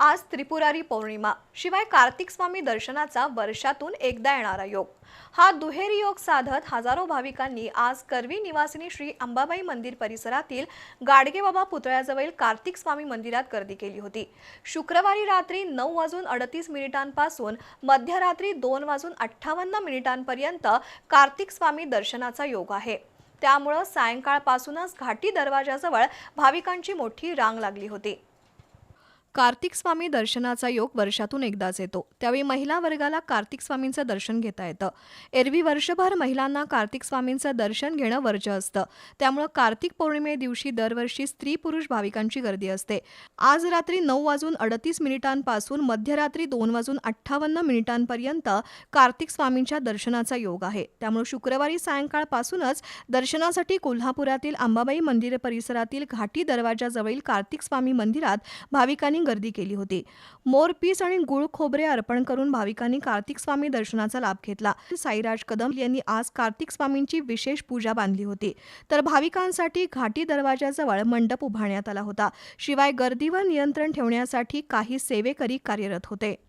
आज त्रिपुरारी पौर्णिमा. शिवाय कार्तिक स्वामी दर्शनाचा वर्षातून एकदा येणारा योग. हा दुहेरी योग साधत हजारो भाविकांनी आज करवी निवासिनी श्री अंबाबाई मंदिर परिसरातील गाडगेबाबा पुतळ्याजवळील कार्तिक स्वामी मंदिरात गर्दी केली होती. शुक्रवारी रात्री नऊ वाजून अडतीस मिनिटांपासून मध्यरात्री दोन वाजून अठ्ठावन्न मिनिटांपर्यंत कार्तिक स्वामी दर्शनाचा योग आहे. त्यामुळं सायंकाळपासूनच घाटी दरवाजाजवळ भाविकांची मोठी रांग लागली होती. कार्तिक स्वामी दर्शनाचा योग वर्षातून एकदाच येतो. त्यावेळी महिला वर्गाला कार्तिक स्वामींचं दर्शन घेता येतं. एरवी वर्षभर महिलांना कार्तिक स्वामींचं दर्शन घेणं वर्ज्य असतं. त्यामुळं कार्तिक पौर्णिमे दिवशी दरवर्षी स्त्री पुरुष भाविकांची गर्दी असते. आज रात्री नऊ वाजून अडतीस मिनिटांपासून मध्यरात्री दोन वाजून अठ्ठावन्न मिनिटांपर्यंत कार्तिक स्वामींच्या दर्शनाचा योग आहे. त्यामुळे शुक्रवारी सायंकाळपासूनच दर्शनासाठी कोल्हापुरातील अंबाबाई मंदिर परिसरातील घाटी दरवाजाजवळील कार्तिक स्वामी मंदिरात भाविकांनी भाविकांनी गर्दी केली होती. मोरपीस आणि गुळ खोबरे अर्पण करून भाविकांनी कार्तिक स्वामी दर्शनाचा लाभ घेतला. साईराज कदम यांनी आज कार्तिक स्वामींची विशेष पूजा बांधली होती. तर भाविकांसाठी घाटी दरवाजाजवळ मंडप उभारण्यात आला होता. शिवाय गर्दीवर नियंत्रण ठेवण्यासाठी काही सेवेकरी कार्यरत होते.